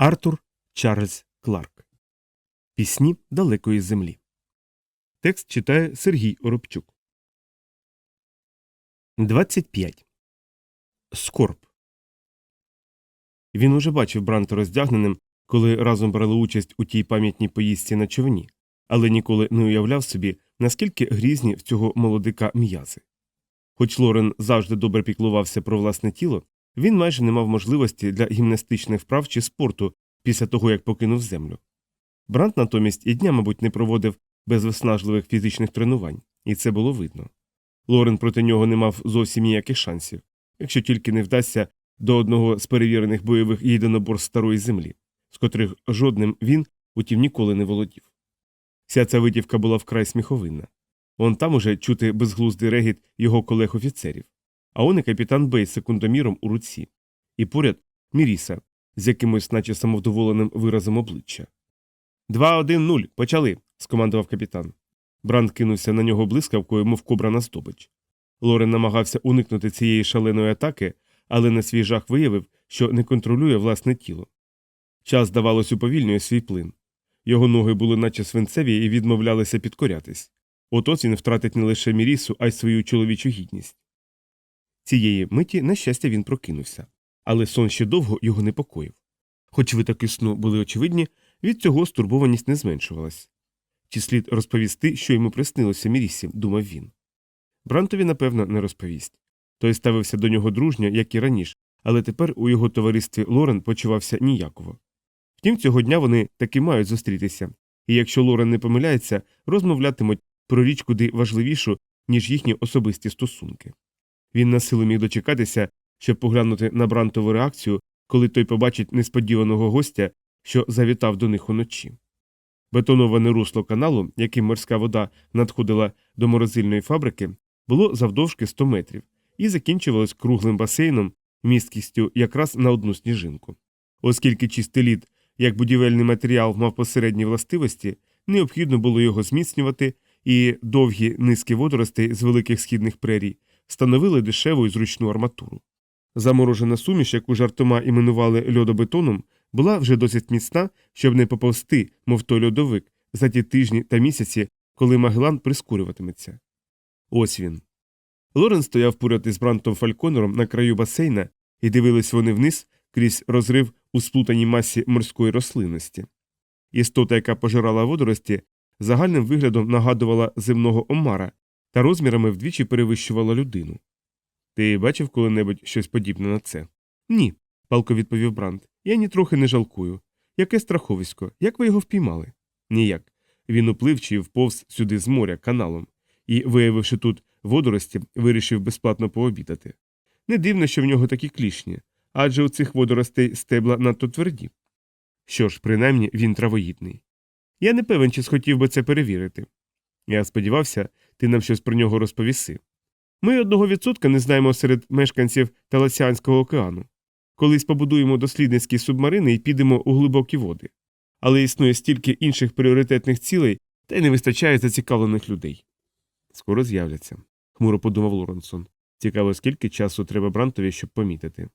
Артур Чарльз Кларк. Пісні далекої землі. Текст читає Сергій Оробчук. 25. Скорб. Він уже бачив Бранта роздягненим, коли разом брали участь у тій пам'ятній поїздці на човні, але ніколи не уявляв собі, наскільки грізні в цього молодика м'язи. Хоч Лорен завжди добре піклувався про власне тіло, він майже не мав можливості для гімнастичних вправ чи спорту після того, як покинув землю. Брант натомість і дня, мабуть, не проводив без виснажливих фізичних тренувань, і це було видно. Лорен проти нього не мав зовсім ніяких шансів, якщо тільки не вдасться до одного з перевірених бойових єдиноборств старої землі, з котрих жодним він, утім, ніколи не володів. Вся ця витівка була вкрай сміховинна. Он там уже чути безглуздий регіт його колег-офіцерів, а он і капітан Бей з секундоміром у руці, і поряд Міріса з якимось, наче самовдоволеним виразом обличчя. Два один нуль. Почали. скомандував капітан. Бранд кинувся на нього блискавкою, мов кобра на здобич. Лорен намагався уникнути цієї шаленої атаки, але на свій жах виявив, що не контролює власне тіло. Час, здавалось, уповільнює свій плин. Його ноги були наче свинцеві і відмовлялися підкорятись. Отось він втратить не лише Мірісу, а й свою чоловічу гідність. Цієї миті, на щастя, він прокинувся, але сон ще довго його непокоїв. Хоч витоки сну були очевидні, від цього стурбованість не зменшувалась. Чи слід розповісти, що йому приснилося Мірісі, думав він. Брантові, напевно, не розповість. Той ставився до нього дружньо, як і раніше, але тепер у його товаристві Лорен почувався ніяково. Втім, цього дня вони таки мають зустрітися, і якщо Лорен не помиляється, розмовлятимуть про річ куди важливішу, ніж їхні особисті стосунки. Він на силу міг дочекатися, щоб поглянути на Брантову реакцію, коли той побачить несподіваного гостя, що завітав до них уночі. Бетоноване русло каналу, яким морська вода надходила до морозильної фабрики, було завдовжки 100 метрів і закінчувалось круглим басейном місткістю якраз на одну сніжинку. Оскільки чистий лід, як будівельний матеріал мав посередні властивості, необхідно було його зміцнювати, і довгі низки водоростей з великих східних прерій становили дешеву і зручну арматуру. Заморожена суміш, яку жартома іменували льодобетоном, була вже досить міцна, щоб не поповзти, мов той льодовик, за ті тижні та місяці, коли Магелан прискорюватиметься. Ось він. Лорен стояв поряд із Брантом Фальконером на краю басейна, і дивились вони вниз крізь розрив у сплутаній масі морської рослинності. Істота, яка пожирала водорості, загальним виглядом нагадувала земного омара та розмірами вдвічі перевищувала людину. Ти бачив коли-небудь щось подібне на це? Ні, палко відповів Брант. Я нітрохи не жалкую. Яке страховисько, як ви його впіймали? Ніяк. Він уплив чи вповз сюди з моря каналом і, виявивши тут водорості, вирішив безплатно пообідати. Не дивно, що в нього такі клішні, адже у цих водоростей стебла надто тверді. Що ж, принаймні, він травоїдний. Я не певен, чи схотів би це перевірити. Я сподівався, ти нам щось про нього розповіси. Ми одного відсотка не знаємо серед мешканців Таласіанського океану. Колись побудуємо дослідницькі субмарини і підемо у глибокі води. Але існує стільки інших пріоритетних цілей, та й не вистачає зацікавлених людей. Скоро з'являться, хмуро подумав Лоренсон. Цікаво, скільки часу треба Брантові, щоб помітити.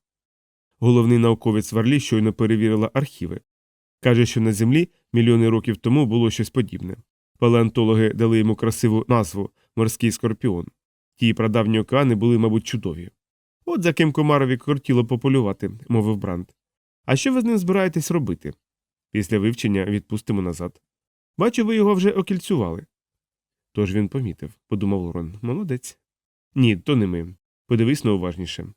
Головний науковець Варлі щойно перевірила архіви. Каже, що на землі мільйони років тому було щось подібне. Палеонтологи дали йому красиву назву морський скорпіон. Ті прадавні океани були, мабуть, чудові. От за ким комарові кортіло пополювати, мовив Бранд. А що ви з ним збираєтесь робити? Після вивчення відпустимо назад. Бачу, ви його вже окільцювали. Тож він помітив, подумав Лорен. Молодець. Ні, то не ми. Подивись на уважніше.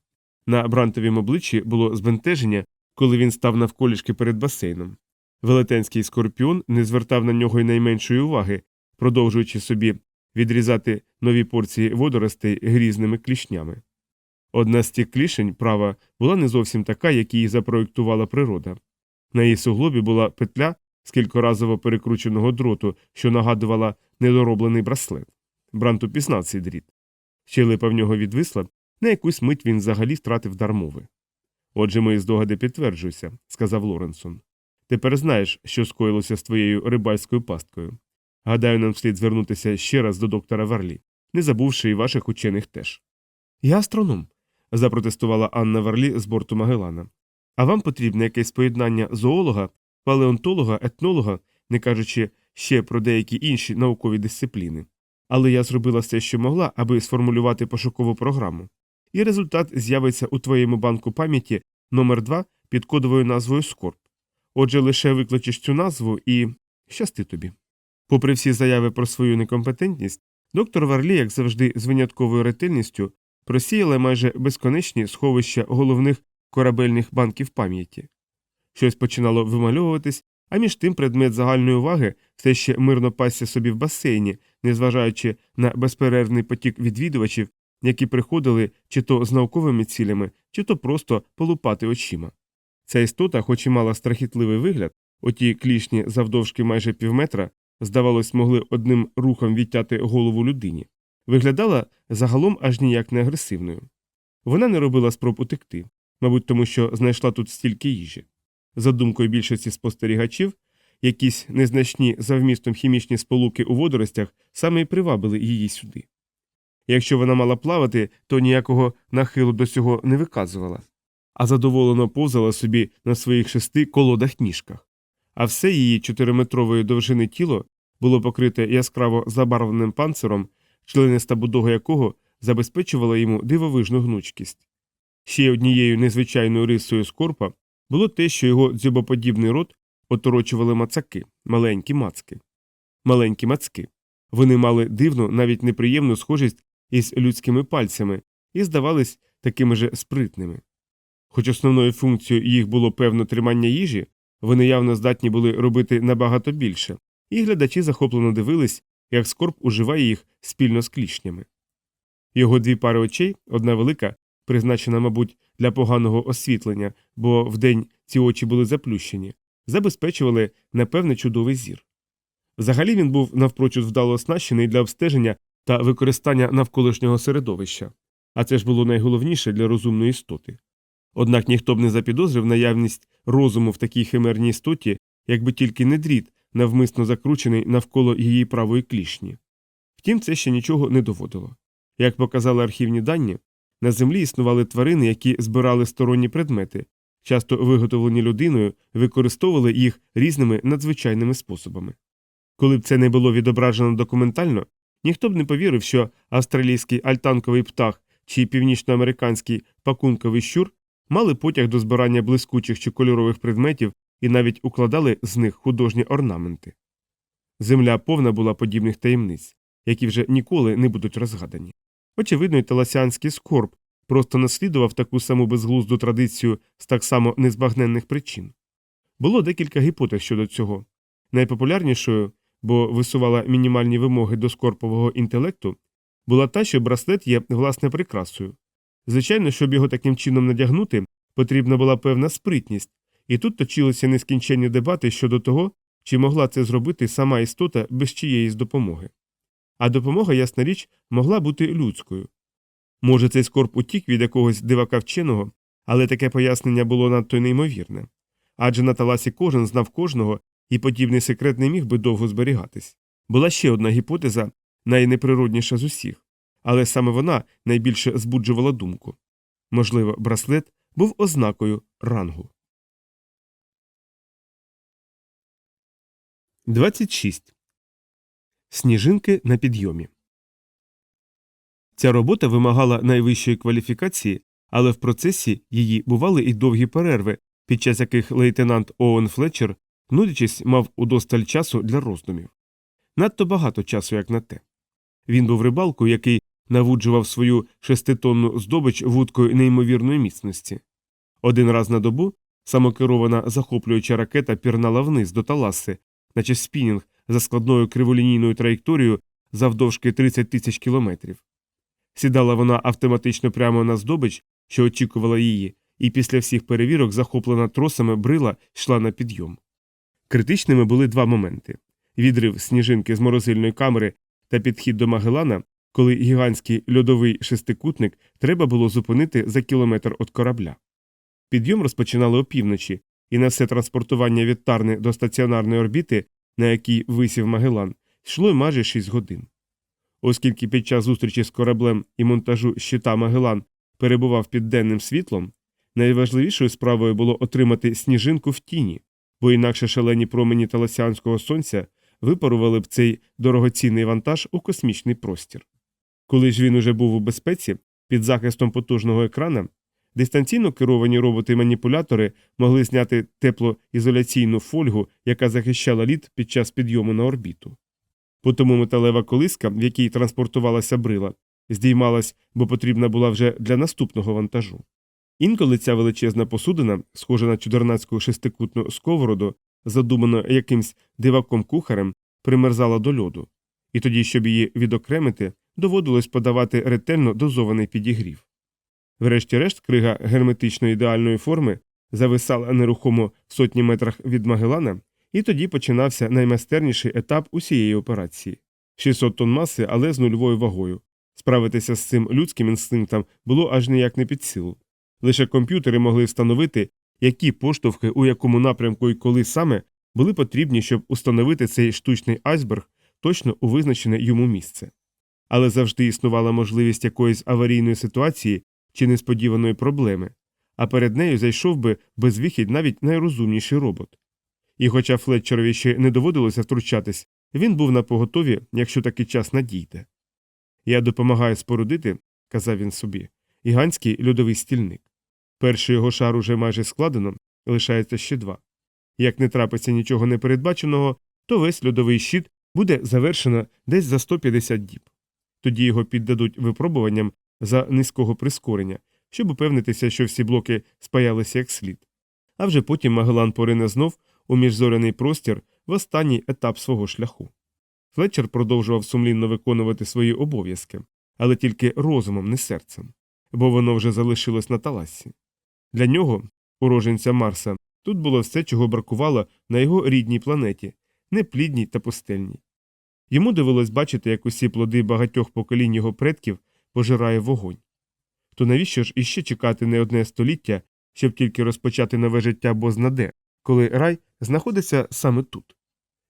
На Брантовім обличчі було збентеження, коли він став навколішки перед басейном. Велетенський скорпіон не звертав на нього й найменшої уваги, продовжуючи собі відрізати нові порції водоростей грізними клішнями. Одна з тих клішень, права, була не зовсім така, як її запроєктувала природа. На її суглобі була петля з кількоразово перекрученого дроту, що нагадувала недороблений браслет. Брант упізнав цей дріт. Щелепа в нього відвисла, на якусь мить він взагалі втратив дар мови. Отже, мої здогади підтверджуються, сказав Лоренсон. Тепер знаєш, що скоїлося з твоєю рибальською пасткою. Гадаю, нам слід звернутися ще раз до доктора Варлі, не забувши і ваших учених теж. Я астроном, запротестувала Анна Варлі з борту Магелана. А вам потрібне якесь поєднання зоолога, палеонтолога, етнолога, не кажучи ще про деякі інші наукові дисципліни. Але я зробила все, що могла, аби сформулювати пошукову програму. І результат з'явиться у твоєму банку пам'яті номер 2 під кодовою назвою Скорб. Отже, лише викличеш цю назву і щасти тобі. Попри всі заяви про свою некомпетентність, доктор Варлі, як завжди, з винятковою ретельністю просіяла майже безконечні сховища головних корабельних банків пам'яті. Щось починало вимальовуватись, а між тим предмет загальної уваги все ще мирно пасся собі в басейні, незважаючи на безперервний потік відвідувачів, які приходили чи то з науковими цілями, чи то просто полупати очима. Ця істота, хоч і мала страхітливий вигляд, оті клішні завдовжки майже півметра, здавалось, могли одним рухом відтяти голову людині, виглядала загалом аж ніяк не агресивною. Вона не робила спроб утекти, мабуть, тому що знайшла тут стільки їжі. За думкою більшості спостерігачів, якісь незначні за вмістом хімічні сполуки у водоростях саме й привабили її сюди. Якщо вона мала плавати, то ніякого нахилу до цього не виказувала, а задоволено повзала собі на своїх шести колодах ніжках. А все її чотириметрової довжини тіло було покрите яскраво забарвленим панциром, члениста будога якого забезпечувала йому дивовижну гнучкість. Ще однією незвичайною рисою скорпа було те, що його дзьобоподібний рот оторочували мацаки, маленькі мацки. Маленькі мацки. Вони мали дивну, навіть неприємну схожість із людськими пальцями і здавались такими же спритними. Хоч основною функцією їх було певно тримання їжі, вони явно здатні були робити набагато більше, і глядачі захоплено дивились, як скорб уживає їх спільно з клішнями. Його дві пари очей, одна велика, призначена, мабуть, для поганого освітлення, бо вдень ці очі були заплющені, забезпечували напевне чудовий зір. Взагалі він був навпрочуд вдало оснащений для обстеження та використання навколишнього середовища, а це ж було найголовніше для розумної істоти. Однак ніхто б не запідозрив наявність розуму в такій химерній істоті, якби тільки не дріт, навмисно закручений навколо її правої клішні. Втім, це ще нічого не доводило. Як показали архівні дані, на землі існували тварини, які збирали сторонні предмети, часто виготовлені людиною, використовували їх різними надзвичайними способами. Коли б це не було відображено документально, ніхто б не повірив, що австралійський альтанковий птах чи північноамериканський пакунковий щур мали потяг до збирання блискучих чи кольорових предметів і навіть укладали з них художні орнаменти. Земля повна була подібних таємниць, які вже ніколи не будуть розгадані. Очевидно, і таласянський скорб просто наслідував таку саму безглузду традицію з так само незбагненних причин. Було декілька гіпотез щодо цього. Найпопулярнішою, бо висувала мінімальні вимоги до скорпового інтелекту, була та, що браслет є власне прикрасою. Звичайно, щоб його таким чином надягнути, потрібна була певна спритність, і тут точилися нескінченні дебати щодо того, чи могла це зробити сама істота без чиєїсь допомоги. А допомога, ясна річ, могла бути людською. Може, цей скорб утік від якогось дивака вченого, але таке пояснення було надто неймовірне. Адже на таласі кожен знав кожного, і подібний секрет не міг би довго зберігатись. Була ще одна гіпотеза, найнеприродніша з усіх, але саме вона найбільше збуджувала думку. Можливо, браслет був ознакою рангу. 26. Сніжинки на підйомі. Ця робота вимагала найвищої кваліфікації, але в процесі її бували і довгі перерви, під час яких лейтенант Оуен Флетчер, нудячись, мав удосталь часу для роздумів. Надто багато часу, як на те. Він був рибалкою, який навуджував свою шеститонну здобич вудкою неймовірної міцності. Один раз на добу самокерована захоплююча ракета пірнала вниз до таласи, наче спінінг за складною криволінійною траєкторією завдовжки 30 тисяч кілометрів. Сідала вона автоматично прямо на здобич, що очікувала її, і після всіх перевірок, захоплена тросами брила, йшла на підйом. Критичними були два моменти відрив сніжинки з морозильної камери та підхід до Магелана, коли гігантський льодовий шестикутник треба було зупинити за кілометр від корабля. Підйом розпочинали опівночі, і на все транспортування від Тарни до стаціонарної орбіти, на якій висів Магелан, йшло майже 6 годин. Оскільки під час зустрічі з кораблем і монтажу щита Магелан перебував під денним світлом, Найважливішою справою було отримати сніжинку в тіні, бо інакше шалені промені таласіанського сонця випарували б цей дорогоцінний вантаж у космічний простір. Коли ж він уже був у безпеці, під захистом потужного екрана, дистанційно керовані роботи-маніпулятори могли зняти теплоізоляційну фольгу, яка захищала лід під час підйому на орбіту. Потому металева колиска, в якій транспортувалася брила, здіймалась, бо потрібна була вже для наступного вантажу. Інколи ця величезна посудина, схожа на чудернацьку шестикутну сковороду, задуману якимсь диваком кухарем, примерзала до льоду, і тоді, щоб її відокремити, доводилось подавати ретельно дозований підігрів. Врешті-решт, крига герметично ідеальної форми зависала нерухомо в сотні метрах від Магелана, і тоді починався наймайстерніший етап усієї операції 600 тонн маси, але з нульовою вагою. Справитися з цим людським інстинктом було аж ніяк не під силу. Лише комп'ютери могли встановити, які поштовхи у якому напрямку і коли саме були потрібні, щоб установити цей штучний айсберг точно у визначене йому місце. Але завжди існувала можливість якоїсь аварійної ситуації чи несподіваної проблеми, а перед нею зайшов би безвихідь навіть найрозумніший робот. І хоча Флетчерові ще не доводилося втручатись, він був на поготові, якщо такий час надійде. Я допомагаю спорудити, казав він собі, гігантський льодовий стільник. Перший його шар уже майже складено, лишається ще два. Як не трапиться нічого непередбаченого, то весь льодовий щит буде завершено десь за 150 діб. Тоді його піддадуть випробуванням за низького прискорення, щоб упевнитися, що всі блоки спаялися як слід. А вже потім Магелан порине знов у міжзоряний простір в останній етап свого шляху. Флетчер продовжував сумлінно виконувати свої обов'язки, але тільки розумом, не серцем, бо воно вже залишилось на таласі. Для нього, уроженця Марса, тут було все, чого бракувало на його рідній планеті, неплідній та пустельній. Йому довелось бачити, як усі плоди багатьох поколінь його предків пожирає вогонь. То навіщо ж іще чекати не одне століття, щоб тільки розпочати нове життя бознаде, коли рай знаходиться саме тут?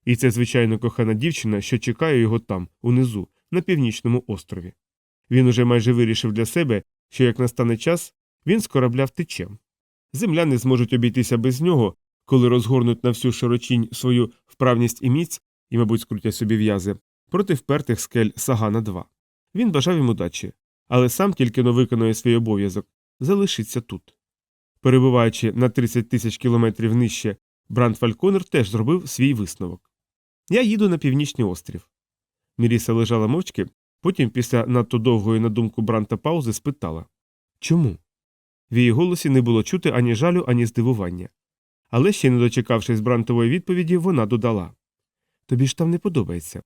І це, звичайно, кохана дівчина, що чекає його там, унизу, на північному острові. Він уже майже вирішив для себе, що як настане час, він з корабля втече. Земляни зможуть обійтися без нього, коли розгорнуть на всю широчінь свою вправність і міць, і, мабуть, скрутять собі в'язи, проти впертих скель Сагана 2. Він бажав йому удачі, але сам тільки но виконує свій обов'язок, залишиться тут. Перебуваючи на 30 тисяч кілометрів нижче, Бранд Фальконер теж зробив свій висновок. Я їду на північний острів. Міріса лежала мовчки, потім, після надто довгої на думку Бранта паузи, спитала Чому? В її голосі не було чути ані жалю, ані здивування. Але ще не дочекавшись Брантової відповіді, вона додала Тобі ж там не подобається.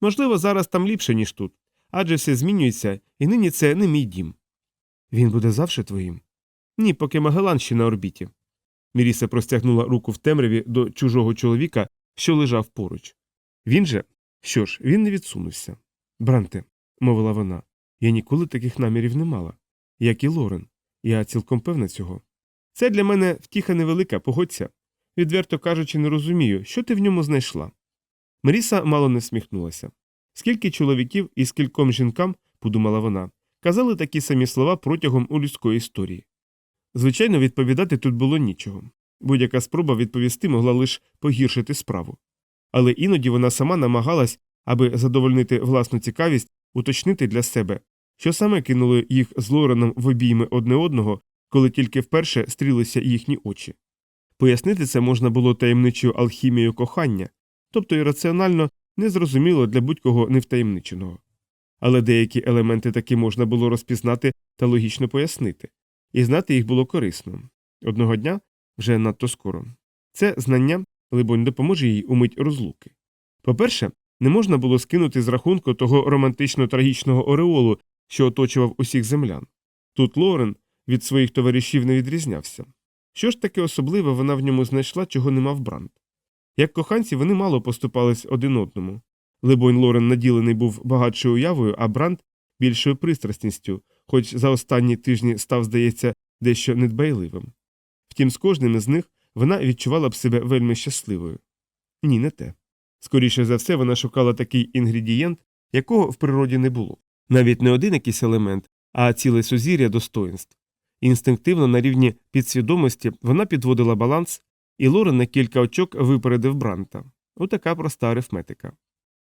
Можливо, зараз там ліпше, ніж тут, адже все змінюється, і нині це не мій дім. Він буде завжди твоїм? Ні, поки Магелан ще на орбіті. Міріса простягнула руку в темряві до чужого чоловіка, що лежав поруч. Він же, що ж, він не відсунувся. Бранте, мовила вона, я ніколи таких намірів не мала. Як і Лорен. Я цілком певна цього. Це для мене втіха невелика, погодься. Відверто кажучи, не розумію, що ти в ньому знайшла. Маріса мало не сміхнулася. Скільки чоловіків і скільком жінкам, подумала вона, казали такі самі слова протягом у людської історії. Звичайно, відповідати тут було нічого. Будь-яка спроба відповісти могла лише погіршити справу. Але іноді вона сама намагалась, аби задовольнити власну цікавість, уточнити для себе, що саме кинуло їх з Лореном в обійми одне одного, коли тільки вперше стрілися їхні очі. Пояснити це можна було таємничою алхімією кохання, тобто і раціонально незрозуміло для будь-кого невтаємниченого. Але деякі елементи таки можна було розпізнати та логічно пояснити, і знати їх було корисно. Одного дня, вже надто скоро, це знання, либонь, допоможе їй у мить розлуки. По-перше, не можна було скинути з рахунку того романтично трагічного ореолу, що оточував усіх землян. Тут Лорен від своїх товаришів не відрізнявся. Що ж таке особливе вона в ньому знайшла, чого не мав Бранд? Як коханці, вони мало поступались один одному. Либонь Лорен наділений був багатшою уявою, а Бранд більшою пристрасністю, хоч за останні тижні став, здається, дещо недбайливим. Втім, з кожним із них вона відчувала б себе вельми щасливою. Ні, не те. Скоріше за все, вона шукала такий інгредієнт, якого в природі не було. Навіть не один якийсь елемент, а ціле сузір'я достоїнств. Інстинктивно на рівні підсвідомості вона підводила баланс, і Лорен на кілька очок випередив Бранта. Отака проста арифметика.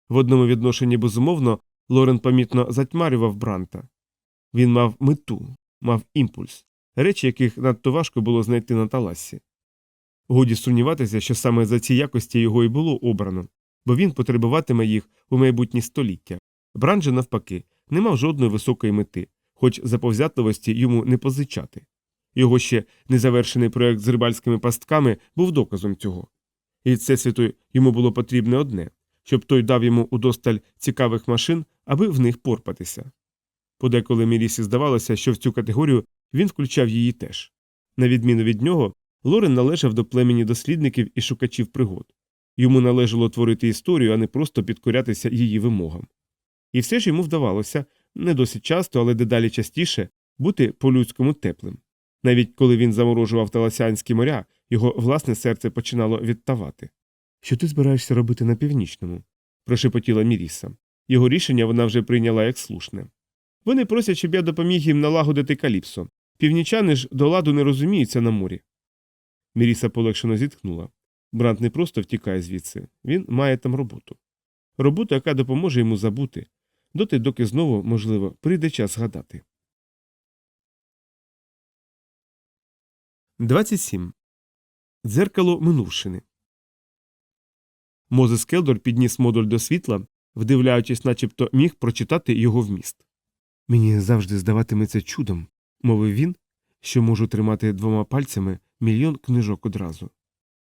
В одному відношенні, безумовно, Лорен помітно затьмарював Бранта. Він мав мету, мав імпульс, речі, яких надто важко було знайти на таласі. Годі сумніватися, що саме за ці якості його і було обрано, бо він потребуватиме їх у майбутні століття. Брант же, навпаки, не мав жодної високої мети, хоч заповзятливості йому не позичати. Його ще незавершений проект з рибальськими пастками був доказом цього. І від всесвіту йому було потрібне одне щоб той дав йому удосталь цікавих машин, аби в них порпатися. Подеколи Мірісі здавалося, що в цю категорію він включав її теж. На відміну від нього, Лорен належав до племені дослідників і шукачів пригод. Йому належало творити історію, а не просто підкорятися її вимогам. І все ж йому вдавалося не досить часто, але дедалі частіше бути по-людському теплим. Навіть коли він заморожував Таласянські моря, його власне серце починало відтавати. Що ти збираєшся робити на північному? прошепотіла Міріса. Його рішення вона вже прийняла як слушне. Вони просять, щоб я допоміг їм налагодити каліпсо. Північани ж до ладу не розуміються на морі. Міріса полегшено зітхнула. Брант не просто втікає звідси, він має там роботу. Роботу, яка допоможе йому забути, доти, доки знову, можливо, прийде час згадати. 27. Дзеркало минувшини. Мозес Келдор підніс модуль до світла, вдивляючись, начебто міг прочитати його вміст. Мені завжди здаватиметься чудом, мовив він, що можу тримати двома пальцями мільйон книжок одразу.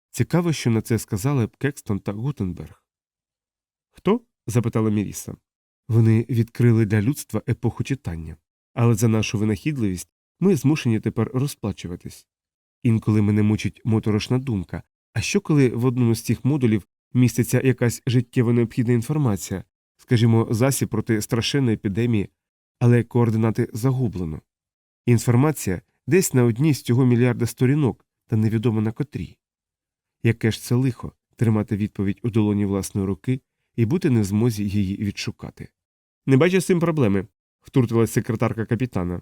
Цікаво, що на це сказали б Кекстон та Гутенберг. Хто? запитала Міріса. Вони відкрили для людства епоху читання, але за нашу винахідливість ми змушені тепер розплачуватись. Інколи мене мучить моторошна думка, а що коли в одному з цих модулів міститься якась життєво необхідна інформація, скажімо, засіб проти страшенної епідемії, але координати загублено. Інформація десь на одній з цього мільярда сторінок, та невідомо на котрій. Яке ж це лихо тримати відповідь у долоні власної руки і бути не в змозі її відшукати. Не бачу з цим проблеми, втрутилась секретарка капітана.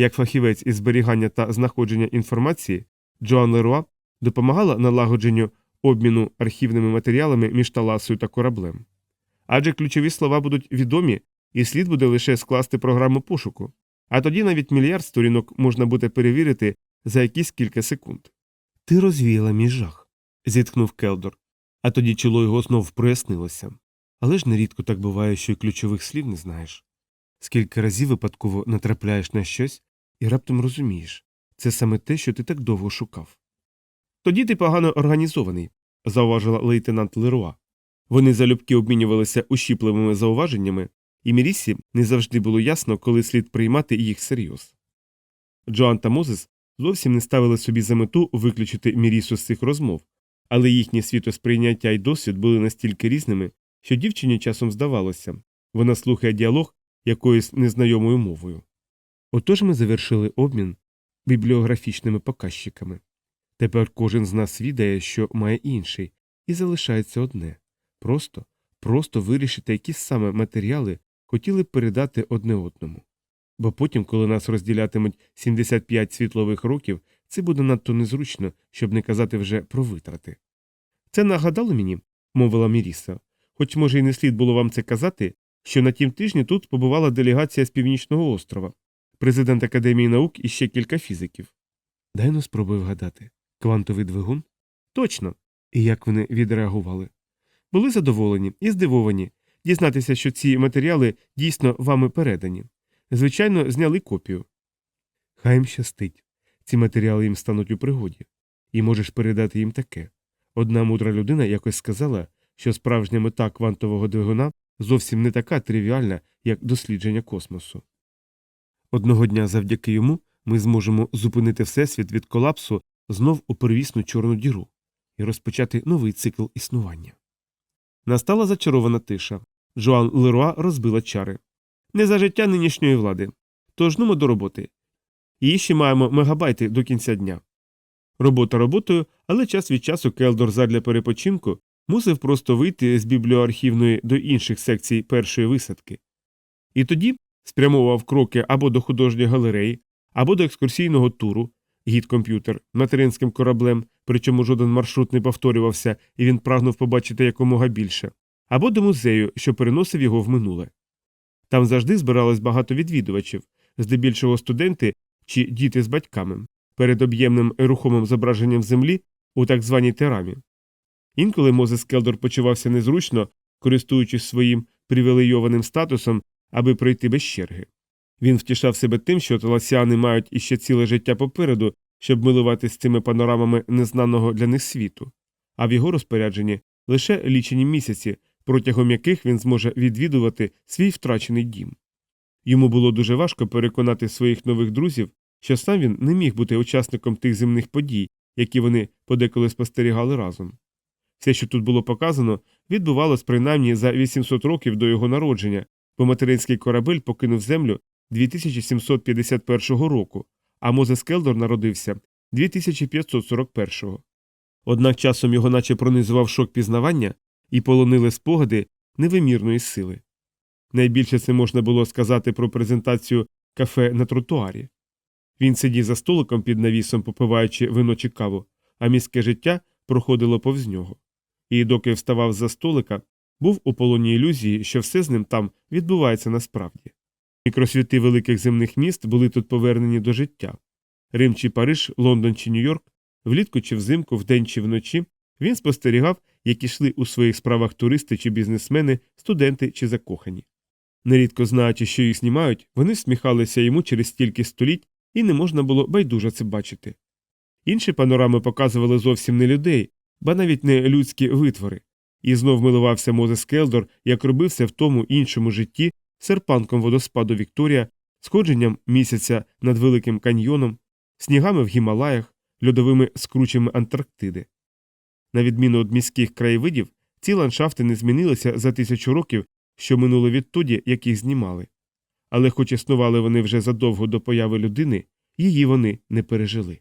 Як фахівець із зберігання та знаходження інформації, Джоан Леруа допомагала налагодженню обміну архівними матеріалами між таласою та кораблем. Адже ключові слова будуть відомі, і слід буде лише скласти програму пошуку, а тоді навіть мільярд сторінок можна буде перевірити за якісь кілька секунд. Ти розвіяла мій жах, зітхнув Келдор, а тоді чоло його знов прояснилося. Але ж нерідко так буває, що й ключових слів не знаєш. Скільки разів випадково натрапляєш на щось і раптом розумієш це саме те, що ти так довго шукав. Тоді ти погано організований, зауважила лейтенант Леруа. Вони залюбки обмінювалися ущіпливими зауваженнями, і Мірісі не завжди було ясно, коли слід приймати їх серйоз. Джоан та Мозес зовсім не ставили собі за мету виключити Мірісу з цих розмов, але їхні світосприйняття і досвід були настільки різними, що дівчині часом здавалося вона слухає діалог якоюсь незнайомою мовою. Отож ми завершили обмін бібліографічними показчиками. Тепер кожен з нас відає, що має інший, і залишається одне просто, просто вирішити, які саме матеріали хотіли б передати одне одному. Бо потім, коли нас розділятимуть 75 світлових років, це буде надто незручно, щоб не казати вже про витрати. Це нагадало мені, мовила Міріса, хоч, може, і не слід було вам це казати, що на тім тижні тут побувала делегація з Північного острова, президент Академії наук і ще кілька фізиків. Дай ну спробую вгадати. Квантовий двигун? Точно. І як вони відреагували? Були задоволені і здивовані дізнатися, що ці матеріали дійсно вами передані. Звичайно, зняли копію. Хай їм щастить. Ці матеріали їм стануть у пригоді, і можеш передати їм таке. Одна мудра людина якось сказала, що справжня мета квантового двигуна зовсім не така тривіальна, як дослідження космосу. Одного дня завдяки йому ми зможемо зупинити Всесвіт від колапсу знов у первісну чорну діру і розпочати новий цикл існування. Настала зачарована тиша. Жоан Леруа розбила чари. Не за життя нинішньої влади. Тож нумо до роботи. Її ще маємо мегабайти до кінця дня. Робота роботою, але час від часу Келдор задля перепочинку мусив просто вийти з бібліоархівної до інших секцій першої висадки. І тоді спрямовував кроки або до художньої галереї, або до екскурсійного туру, гід-комп'ютер, материнським кораблем, причому жоден маршрут не повторювався, і він прагнув побачити якомога більше, або до музею, що переносив його в минуле. Там завжди збиралось багато відвідувачів, здебільшого студенти чи діти з батьками, перед об'ємним рухомим зображенням землі у так званій терамі. Інколи Мозес Келдор почувався незручно, користуючись своїм привілейованим статусом, аби пройти без черги. Він втішав себе тим, що таласіани мають іще ціле життя попереду, щоб милуватись цими панорамами незнаного для них світу, а в його розпорядженні лише лічені місяці, протягом яких він зможе відвідувати свій втрачений дім. Йому було дуже важко переконати своїх нових друзів, що сам він не міг бути учасником тих земних подій, які вони подеколи спостерігали разом. Все, що тут було показано, відбувалось принаймні за 800 років до його народження, бо материнський корабель покинув землю 2751 року, а Мозес Келдор народився 2541. Однак часом його наче пронизував шок пізнавання і полонили спогади невимірної сили. Найбільше це можна було сказати про презентацію кафе на тротуарі. Він сидів за столиком під навісом, попиваючи вино чи каву, а міське життя проходило повз нього. І доки вставав за столика, був у полоні ілюзії, що все з ним там відбувається насправді. Мікросвіти великих земних міст були тут повернені до життя. Рим чи Париж, Лондон чи Нью-Йорк, влітку чи взимку, вдень чи вночі він спостерігав, як ішли у своїх справах туристи чи бізнесмени, студенти чи закохані. Нерідко знаючи, що їх знімають, вони всміхалися йому через стільки століть, і не можна було байдуже це бачити. Інші панорами показували зовсім не людей, ба навіть не людські витвори, і знов милувався Мозес Келдор, як робився в тому іншому житті серпанком водоспаду Вікторія, сходженням місяця над Великим каньйоном, снігами в Гімалаях, льодовими скручами Антарктиди. На відміну від міських краєвидів, ці ландшафти не змінилися за тисячу років, що минуло відтоді, як їх знімали. Але хоч існували вони вже задовго до появи людини, її вони не пережили.